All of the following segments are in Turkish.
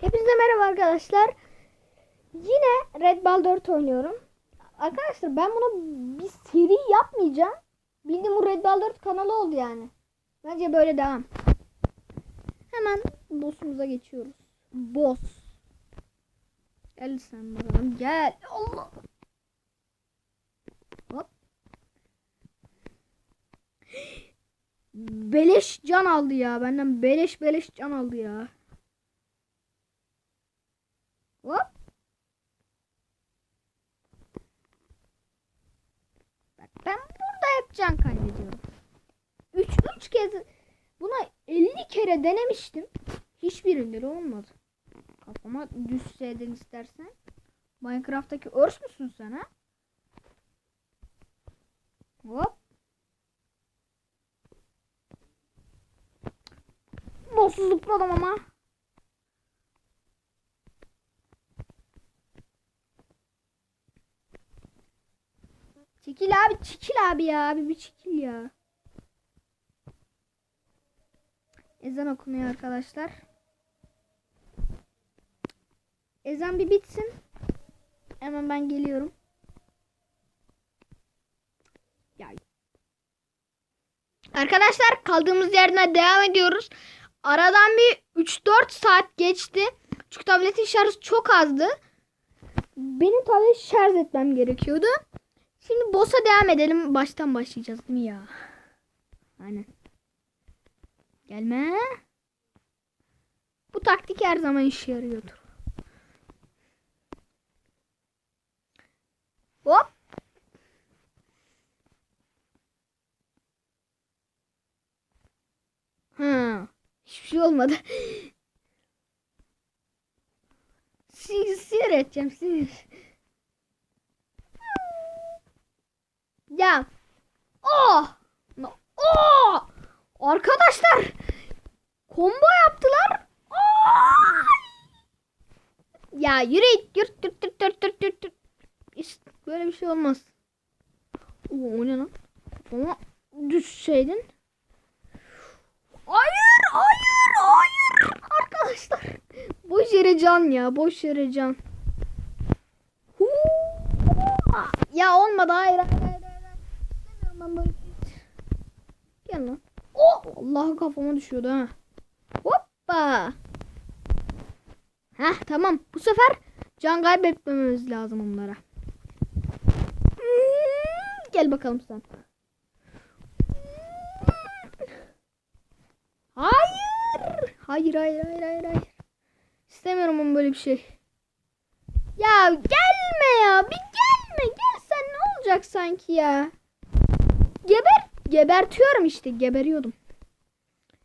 Hepinize merhaba arkadaşlar. Yine Red Ball 4 oynuyorum. Arkadaşlar ben bunu bir seri yapmayacağım. Bildiğim bu Red Ball 4 kanalı oldu yani. Bence böyle devam. Hemen boss'umuza geçiyoruz. Boss. Gel sen bakalım gel. Allah. Hop. Beleş can aldı ya. Benden beleş beleş can aldı ya. Hop. Bak ben burada hep can kaybediyorum. 3 3 kez buna 50 kere denemiştim. Hiçbirinde de olmadı. Kafama düşseydin istersen. Minecraft'taki örs müsün sen ha? Hop. Nasıl zıpladım ama. Çekil abi çekil abi ya abi bir çekil ya. Ezan okunuyor arkadaşlar. Ezan bir bitsin. Hemen ben geliyorum. Ya. Arkadaşlar kaldığımız yerden devam ediyoruz. Aradan bir 3-4 saat geçti. Çünkü tabletin şarjı çok azdı. Benim tableti şarj etmem gerekiyordu. Şimdi boss'a devam edelim. Baştan başlayacağız değil mi ya? Aynen. Gelme. Bu taktik her zaman işe yarıyordur. Hop. Ha. Hiçbir şey olmadı. Sinir, edeceğim sinir. Ya. Oh. Oh. Arkadaşlar. Combo yaptılar. Oh. Ya yürü. Yürü, yürü, yürü, yürü, yürü, yürü. İşte böyle bir şey olmaz. Oo, o ne lan? Ama düşseydin. Hayır, hayır, hayır. Arkadaşlar. Boş yere can ya. Boş yere can. Ya olmadı. Hayır. Ben böyle. Gel lan. Oh! Allah kafama düşüyordu ha. Hoppa. Heh tamam. Bu sefer can kaybetmememiz lazım onlara. Hmm, Gel bakalım sen. Hayır. Hayır hayır hayır hayır hayır. İstemiyorum onun böyle bir şey. Ya gelme ya. Bir gelme. Gel sen ne olacak sanki ya. Geber. Gebertiyorum işte. Geberiyordum.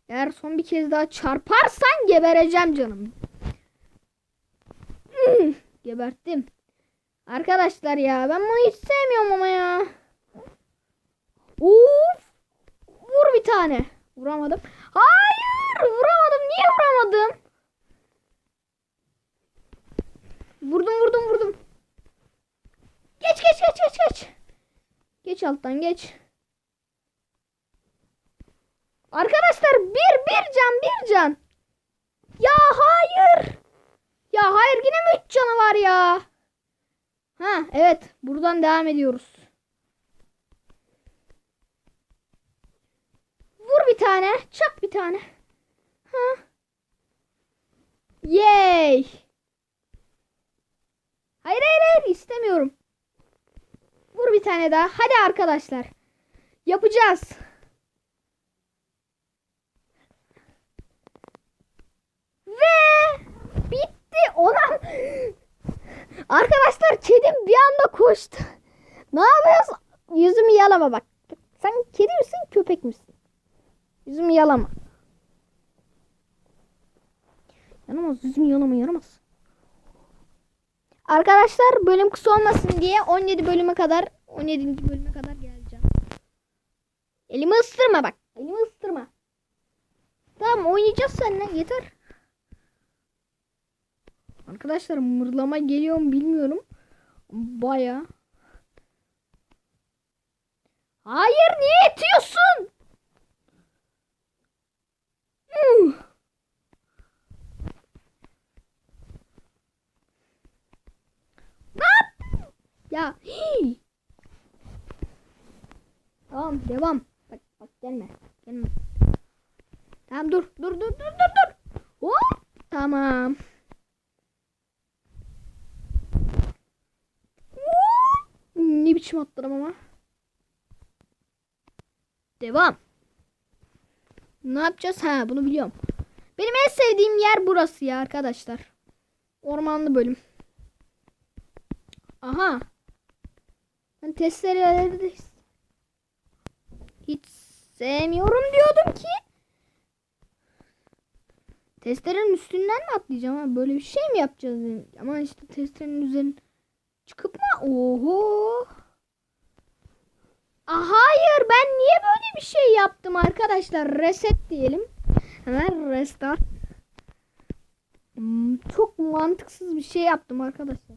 Eğer son bir kez daha çarparsan gebereceğim canım. Hmm, Geberttim. Arkadaşlar ya ben bunu hiç sevmiyorum ama ya. Uf! Vur bir tane. Vuramadım. Hayır! Vuramadım. Niye vuramadım? Vurdum vurdum vurdum. Geç geç geç geç geç. Geç alttan geç. Arkadaşlar bir bir can bir can. Ya hayır. Ya hayır yine mi üç canı var ya? Ha evet buradan devam ediyoruz. Vur bir tane. Çak bir tane. Ha. Yay. Hayır hayır hayır istemiyorum. Vur bir tane daha. Hadi arkadaşlar. Yapacağız. Arkadaşlar kedim bir anda koştu. Ne yapıyorsun? Yüzümü yalama bak. Sen kedi misin köpek misin? Yüzümü yalama. Yanamaz yüzümü yalama yaramaz. Arkadaşlar bölüm kısa olmasın diye 17 bölüme kadar 17. bölüme kadar geleceğim. Elimi ıstırma bak. Elimi ıstırma. Tamam oynayacağız seninle yeter. Arkadaşlar mırlama geliyor mu bilmiyorum. Baya. Hayır niye itiyorsun? ya. Hii. Tamam devam. Bak bak gelme. Gelme. Tamam dur dur dur dur dur dur. Hop tamam. Ne biçim atladım ama. Devam. Ne yapacağız? Ha bunu biliyorum. Benim en sevdiğim yer burası ya arkadaşlar. Ormanlı bölüm. Aha. Ben testereleri hiç sevmiyorum diyordum ki. Testerenin üstünden mi atlayacağım? Ha? Böyle bir şey mi yapacağız? Ama işte testerenin üzerine çıkıp mı? Oho. Hayır ben niye böyle bir şey yaptım arkadaşlar? Reset diyelim. Hemen restart. Hmm, çok mantıksız bir şey yaptım arkadaşlar.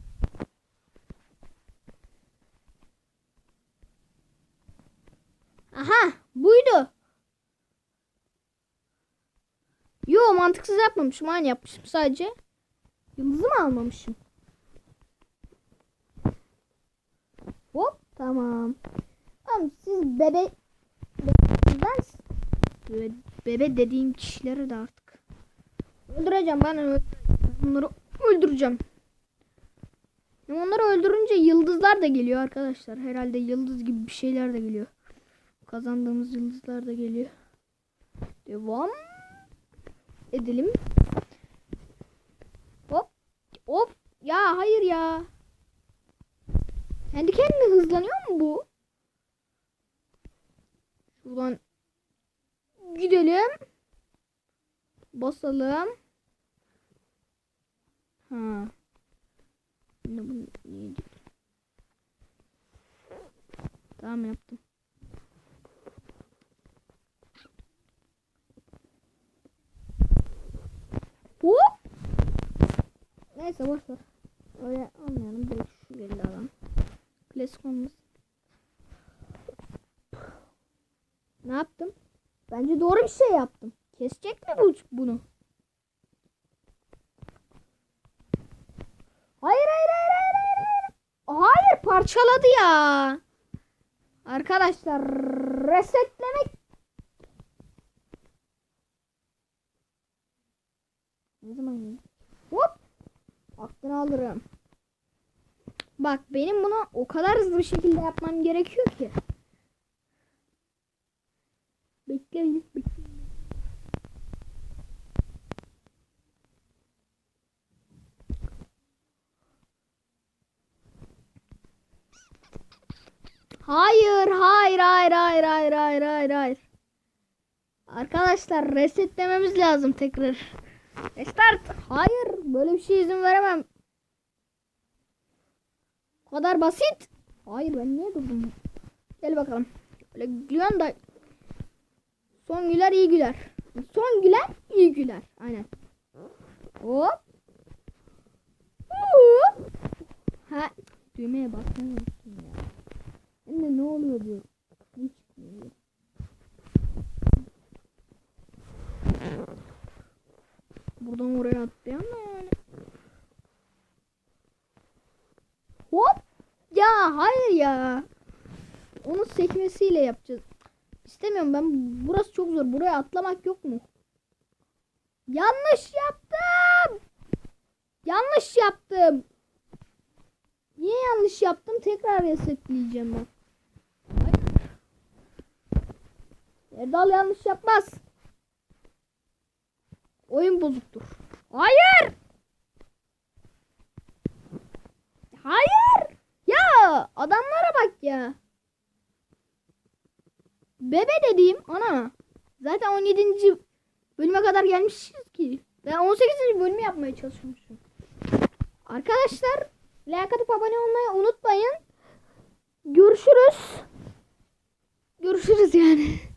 Aha buydu. Yo mantıksız yapmamışım. Aynı yapmışım sadece. Yıldızı mı almamışım? Hop tamam. Tamam siz bebe ben Be- bebe dediğim kişileri de artık öldüreceğim ben onları öldüreceğim. Onları öldürünce yıldızlar da geliyor arkadaşlar. Herhalde yıldız gibi bir şeyler de geliyor. Kazandığımız yıldızlar da geliyor. Devam edelim. Hop. Hop. Ya hayır ya. Kendi kendine hızlanıyor mu bu? Şuradan gidelim. Basalım. Ha. Ne bu niye- Tamam yaptım. Hop. Neyse boş ver. Öyle almayalım. Direkt şu geldi adam. Klasik olmaz. Ne yaptım? Bence doğru bir şey yaptım. Kesecek mi bu bunu? Hayır hayır hayır hayır hayır. Hayır, parçaladı ya. Arkadaşlar resetlemek Ne zaman yiyeyim? Hop. Aklını alırım. Bak benim bunu o kadar hızlı bir şekilde yapmam gerekiyor ki. Bekleyin. bekleyin. Hayır, hayır, hayır, hayır, hayır, hayır, hayır, hayır. Arkadaşlar resetlememiz lazım tekrar. Restart. Hayır, böyle bir şey izin veremem. O kadar basit. Hayır, ben niye durdum? Gel bakalım. Öyle gülüyorsun da Son güler iyi güler. Son güler iyi güler. Aynen. Hop. Hop. Ha düğmeye basmayı unuttum ya. Ben de ne oluyor diyor. Hiç çıkmıyor. Buradan oraya atlayan da yani. Hop. Ya hayır ya. Onun sekmesiyle yapacağız. İstemiyorum ben. Burası çok zor. Buraya atlamak yok mu? Yanlış yaptım. Yanlış yaptım. Niye yanlış yaptım? Tekrar resetleyeceğim ben. Erdal yanlış yapmaz. Oyun bozuktur. Hayır. Hayır. Ya adamlara bak ya. Bebe dediğim ana. Zaten 17. bölüme kadar gelmişiz ki. Ben 18. bölümü yapmaya çalışmışım. Arkadaşlar like atıp abone olmayı unutmayın. Görüşürüz. Görüşürüz yani.